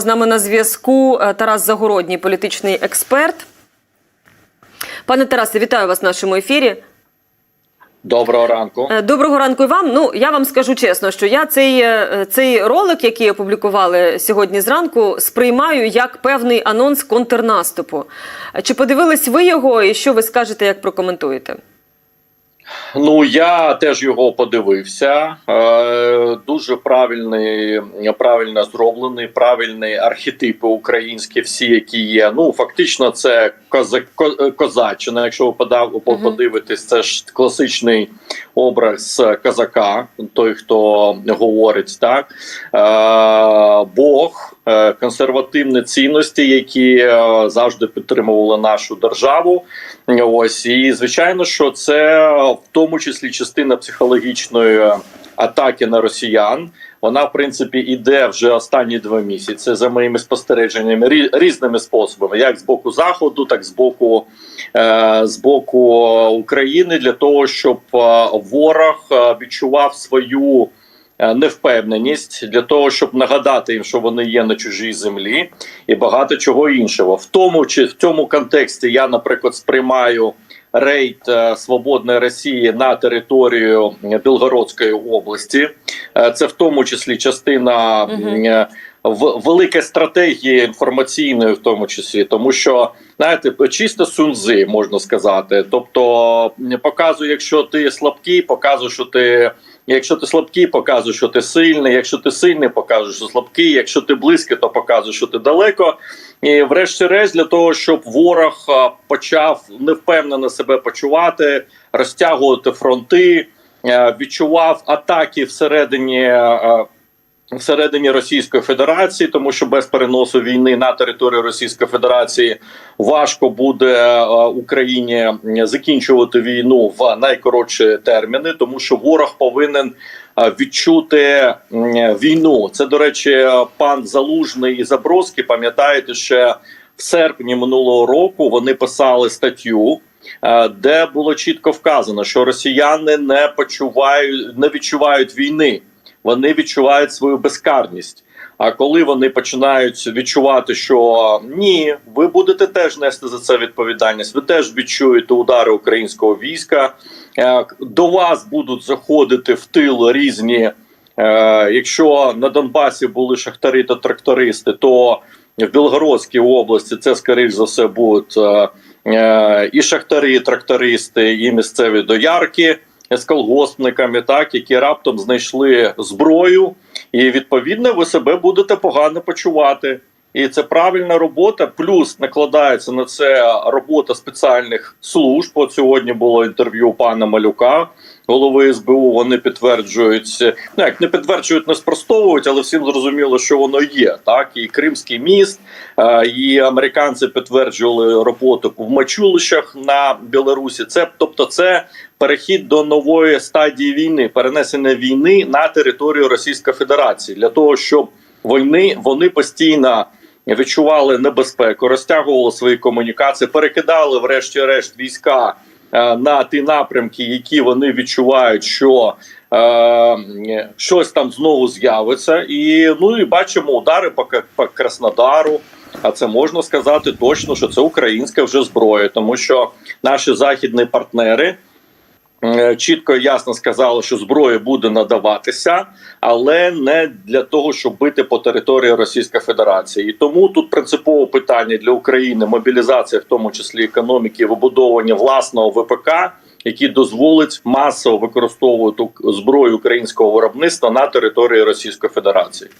З нами на зв'язку е, Тарас Загородній, політичний експерт. Пане Тарасе, вітаю вас в нашому ефірі. Доброго ранку. Е, Доброго ранку і вам. Ну я вам скажу чесно, що я цей, е, цей ролик, який опублікували сьогодні зранку, сприймаю як певний анонс контрнаступу. Чи подивились ви його, і що ви скажете, як прокоментуєте? Ну я теж його подивився. Е, дуже правильний, правильно зроблений, правильні архетипи українські, всі, які є. Ну фактично, це козак, ко- козаччина. Якщо ви подав, подивитесь, це ж класичний образ козака, той, хто говорить так. Е, Бог, е, консервативні цінності, які е, завжди підтримували нашу державу. Ось і звичайно, що це в тому числі частина психологічної атаки на росіян. Вона, в принципі, іде вже останні два місяці за моїми спостереженнями рі- різними способами, як з боку заходу, так з боку е, з боку України, для того, щоб е, ворог е, відчував свою е, невпевненість для того, щоб нагадати їм, що вони є на чужій землі, і багато чого іншого. В тому чи в цьому контексті я, наприклад, сприймаю рейд е, свободної Росії на територію Білгородської області. Е, Це в тому числі частина угу. великої стратегії інформаційної, в тому числі, тому що знаєте, чисто сунзи можна сказати. Тобто показує, якщо ти слабкий, показує, що ти. Якщо ти слабкий, показує, що ти сильний. Якщо ти сильний, покажеш, що слабкий. Якщо ти близький, то показуй, що ти далеко. І, врешті-решт, для того, щоб ворог почав невпевнено себе почувати, розтягувати фронти, відчував атаки всередині. Всередині Російської Федерації, тому що без переносу війни на територію Російської Федерації важко буде е, Україні закінчувати війну в найкоротші терміни, тому що ворог повинен е, відчути війну. Це до речі, пан Залужний і Забродський, Пам'ятаєте, ще в серпні минулого року вони писали статтю. е, Де було чітко вказано, що росіяни не почувають, не відчувають війни вони відчувають свою безкарність. А коли вони починають відчувати, що ні, ви будете теж нести за це відповідальність, ви теж відчуєте удари українського війська, е, до вас будуть заходити в тил різні. е, Якщо на Донбасі були шахтари та трактористи, то в Білгородській області це скоріш за все будуть е, і шахтари, і трактористи, і місцеві доярки з колгоспниками, так які раптом знайшли зброю, і відповідно ви себе будете погано почувати. І це правильна робота. Плюс накладається на це робота спеціальних служб. От сьогодні було інтерв'ю пана Малюка, голови СБУ. Вони підтверджують, ну як не підтверджують, не спростовують, але всім зрозуміло, що воно є. Так і Кримський міст, е, і американці підтверджували роботу в мачулищах на Білорусі. Це тобто, це перехід до нової стадії війни, перенесення війни на територію Російської Федерації для того, щоб війни вони постійно відчували небезпеку, розтягували свої комунікації, перекидали, врешті-решт, війська на ті напрямки, які вони відчувають, що е, щось там знову з'явиться, і ну і бачимо удари по, по Краснодару. А це можна сказати точно, що це українська вже зброя, тому що наші західні партнери е, чітко і ясно сказали, що зброя буде надаватися, але не для того, щоб бити по території Російської Федерації. І тому тут принципове питання для України мобілізація, в тому числі економіки, вибудовування власного ВПК. Який дозволить масово використовувати зброю українського виробництва на території Російської Федерації.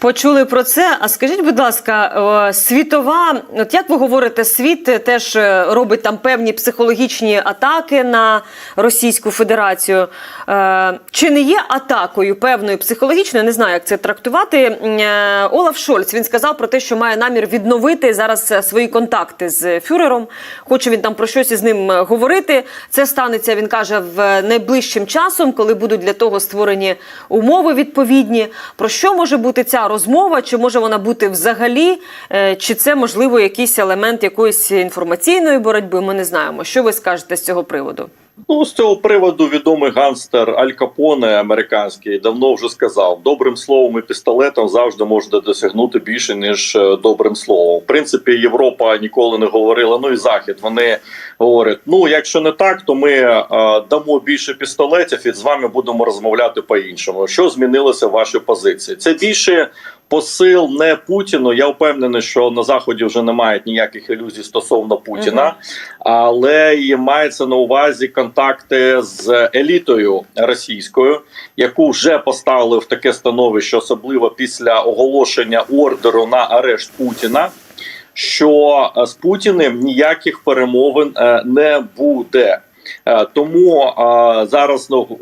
Почули про це. А скажіть, будь ласка, світова, от як ви говорите, світ теж е, робить там певні психологічні атаки на Російську Федерацію. Е, Чи не є атакою певною психологічною? Не знаю, як це трактувати. Е, Олаф Шольц він сказав про те, що має намір відновити зараз свої контакти з фюрером. Хоче він там про щось із ним говорити. Це станеться, він каже, в найближчим часом, коли будуть для того створені умови відповідні. Про що може бути ця розмова? Чи може вона бути взагалі? Е, Чи це можливо якийсь елемент якоїсь інформаційної боротьби? Ми не знаємо. Що ви скажете з цього приводу? Ну, з цього приводу відомий ганстер Аль Капоне американський давно вже сказав: добрим словом і пістолетом завжди можна досягнути більше ніж е, добрим словом. В принципі, Європа ніколи не говорила. Ну і захід вони говорять: ну якщо не так, то ми е, дамо більше пістолетів і з вами будемо розмовляти по-іншому. Що змінилося в вашій позиції? Це більше. Посил не Путіну. Я впевнений, що на заході вже немає ніяких ілюзій стосовно Путіна, Мгм. але і мається на увазі контакти з елітою російською, яку вже поставили в таке становище, особливо після оголошення ордеру на арешт Путіна. Що е, з Путіним ніяких перемовин е, не буде. Е, Тому е, зараз ну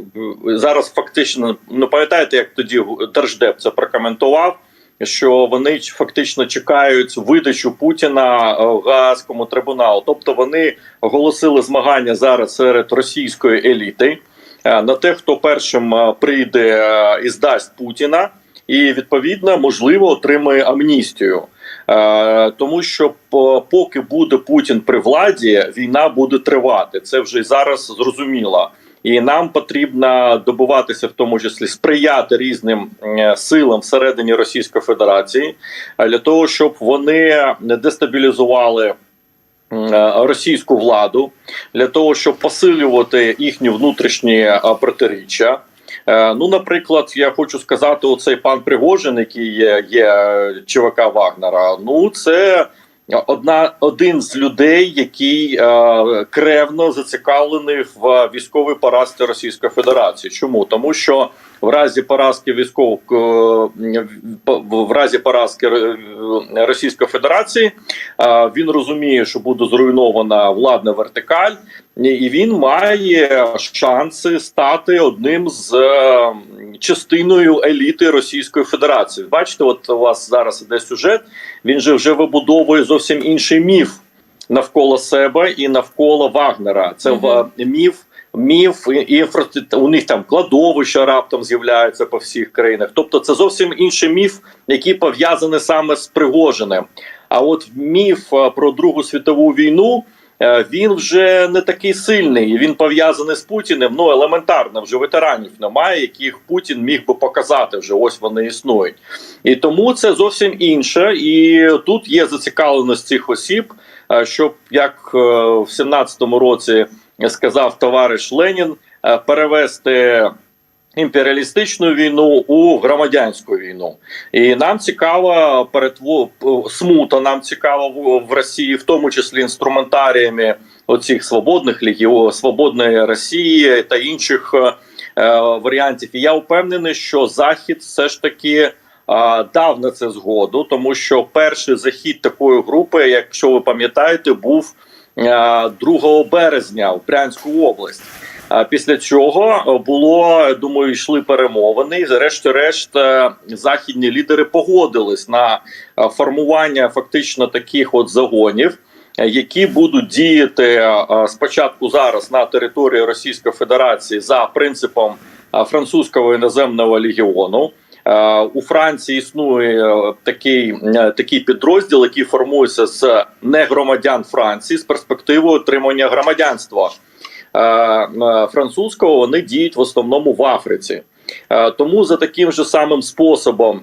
зараз фактично ну пам'ятаєте, як тоді держдеп це прокоментував. Що вони фактично чекають видачу Путіна е, в Гаазькому трибуналу, тобто вони оголосили змагання зараз серед російської еліти е, на те, хто першим е, прийде і здасть Путіна, і відповідно можливо отримає амністію. Тому що поки буде Путін при владі, війна буде тривати. Це вже зараз зрозуміло. І нам потрібно добуватися, в тому числі сприяти різним е, силам всередині Російської Федерації е, для того, щоб вони не дестабілізували е, російську владу, для того, щоб посилювати їхні внутрішні протиріччя. Ну, наприклад, я хочу сказати, оцей пан Пригожин, який є, є ЧВК Вагнера. Ну, це одна один з людей, який е, кревно зацікавлений в військовій поразці Російської Федерації. Чому тому, що в разі поразки військових е, в- разі поразки е, Російської Федерації е, він розуміє, що буде зруйнована владна вертикаль, і він має шанси стати одним з частиною еліти Російської Федерації. Бачите, от у вас зараз іде сюжет. Він же вже вибудовує зовсім інший міф навколо себе і навколо Вагнера. Це в- міф. Міф і у них там кладовища раптом з'являються по всіх країнах. Тобто, це зовсім інший міф, який пов'язаний саме з Пригожиним. А от міф про Другу світову війну він вже не такий сильний. Він пов'язаний з Путіним. Ну елементарно, вже ветеранів немає, яких Путін міг би показати. Вже ось вони існують. І тому це зовсім інше. І тут є зацікавленість цих осіб, е, щоб як е, в 17-му році сказав товариш Ленін, е, перевести. Імперіалістичну війну у громадянську війну, і нам цікаво перетво смута. Нам цікаво в, Росії, в тому числі інструментаріями оцих свободних лігіо, свободної Росії та інших е, е, варіантів. І я впевнений, що Захід все ж таки е, дав на це згоду, тому що перший захід такої групи, якщо ви пам'ятаєте, був е, 2 березня в Брянську область. Після цього е, було думаю, йшли перемовини. І зрешті-решт е, західні лідери погодились на е, формування фактично таких от загонів, які будуть діяти спочатку зараз на території Російської Федерації за принципом французького іноземного легіону. У Франції існує такий, такий підрозділ, який формується з негромадян Франції з перспективою отримання громадянства французького. Вони діють в основному в Африці. Тому за таким же самим способом.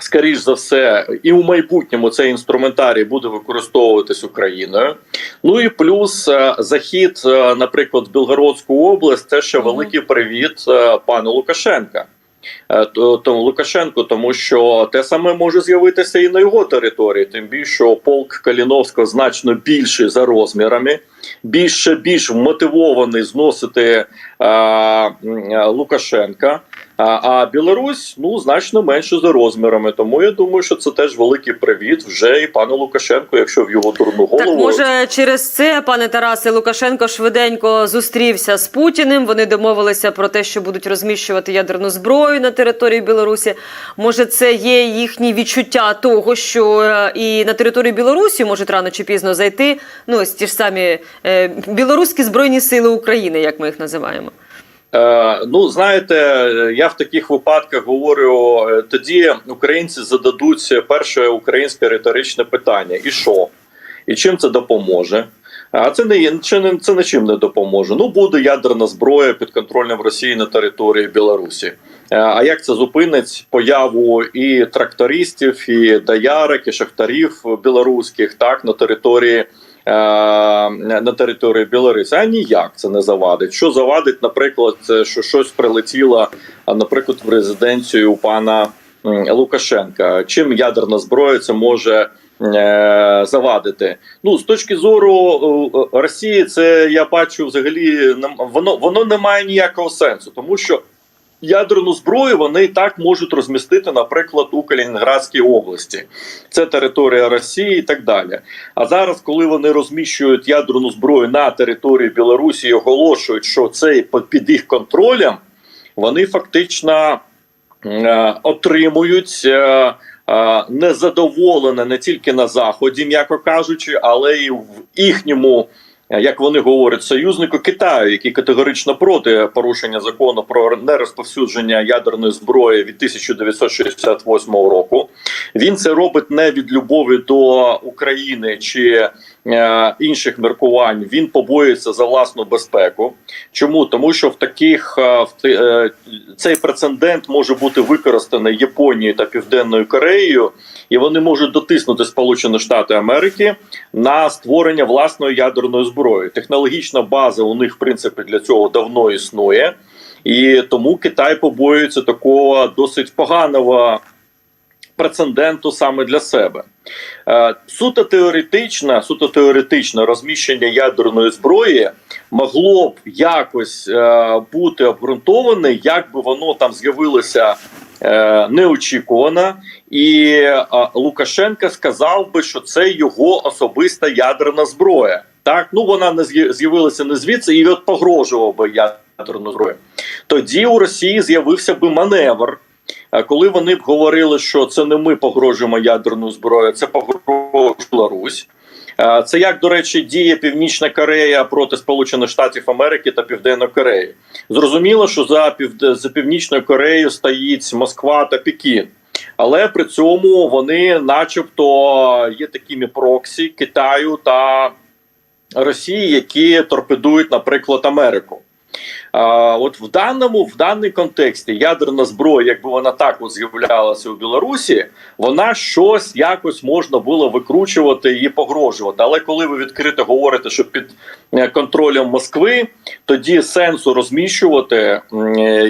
Скоріш за все, і у майбутньому цей інструментарій буде використовуватись Україною. Ну і плюс е, захід, е, наприклад, в Білгородську область, це ще великий привіт е, пану Лукашенка. Е, то- Тому Лукашенко, тому що те саме може з'явитися і на його території, тим більше полк Каліновського значно більший за розмірами, більше більш мотивований зносити е, е, Лукашенка. А, Білорусь ну значно менше за розмірами. Тому я думаю, що це теж великий привіт вже і пану Лукашенку, якщо в його дурну голову Так може через це, пане Тарасе, Лукашенко швиденько зустрівся з Путіним. Вони домовилися про те, що будуть розміщувати ядерну зброю на території Білорусі. Може, це є їхні відчуття того, що е, і на територію Білорусі можуть рано чи пізно зайти. Ну ось ті ж самі е, білоруські збройні сили України, як ми їх називаємо. Е, ну, знаєте, я в таких випадках говорю: е, тоді українці зададуть перше українське риторичне питання: і що? І чим це допоможе? А це не є це нічим не допоможе. Ну буде ядерна зброя під контролем Росії на території Білорусі. Е, А як це зупинить появу і трактористів, і доярок, і шахтарів білоруських так на території? Е, На території Білорусі, а ніяк це не завадить. Що завадить, наприклад, це, що щось прилетіло, а, наприклад, в резиденцію пана Лукашенка. Чим ядерна зброя це може е, завадити? Ну з точки зору е, Росії, це я бачу взагалі воно воно не має ніякого сенсу, тому що ядерну зброю вони і так можуть розмістити, наприклад, у Калінінградській області. Це територія Росії і так далі. А зараз, коли вони розміщують ядерну зброю на території Білорусі і оголошують, що це під їх контролем, вони фактично е, отримують. е, е, Незадоволене не тільки на заході, м'яко кажучи, але й в їхньому, як вони говорять, союзнику Китаю, який категорично проти порушення закону про нерозповсюдження ядерної зброї від 1968 року. Він це робить не від любові до України чи е, інших міркувань. Він побоюється за власну безпеку. Чому тому, що в таких е, в е, цей прецедент може бути використаний Японією та Південною Кореєю, і вони можуть дотиснути Сполучені Штати Америки на створення власної ядерної зброї. Технологічна база у них в принципі для цього давно існує, і тому Китай побоюється такого досить поганого прецеденту саме для себе. Е, Суто теоретично, суто теоретично розміщення ядерної зброї могло б якось е, бути обґрунтоване, як би воно там з'явилося е, неочікувано, і Лукашенко сказав би, що це його особиста ядерна зброя. Так, ну вона не з'я- з'явилася не звідси, і от погрожував би ядерну зброю. Тоді у Росії з'явився би маневр. Е, Коли вони б говорили, що це не ми погрожуємо ядерною зброєю, це погрожує Білорусь. Е, Це як, до речі, діє Північна Корея проти Сполучених Штатів Америки та Південної Кореї. Зрозуміло, що за за Північною Кореєю стоїть Москва та Пекін. Але при цьому вони, начебто, є такими проксі Китаю та Росії, які торпедують, наприклад, Америку. От в даному в даний контексті ядерна зброя, якби вона так з'являлася у Білорусі, вона щось якось можна було викручувати і погрожувати. Але коли ви відкрито говорите, що під е, контролем Москви, тоді сенсу розміщувати е,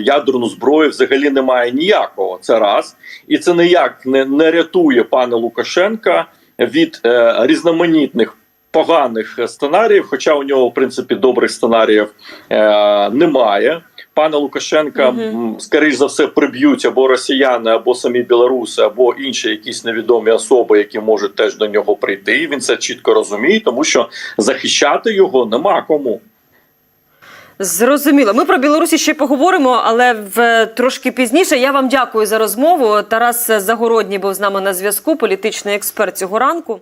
ядерну зброю взагалі немає ніякого. Це раз, і це ніяк не, не рятує пана Лукашенка від е, різноманітних поганих сценаріїв, хоча у нього в принципі добрих сценаріїв е, немає. Пана Лукашенка, м, скоріш за все, приб'ють або росіяни, або самі білоруси, або інші якісь невідомі особи, які можуть теж до нього прийти. Він це чітко розуміє, тому що захищати його нема кому. Зрозуміло. Ми про Білорусі ще поговоримо, але в трошки пізніше. Я вам дякую за розмову. Тарас Загородній був з нами на зв'язку, політичний експерт цього ранку.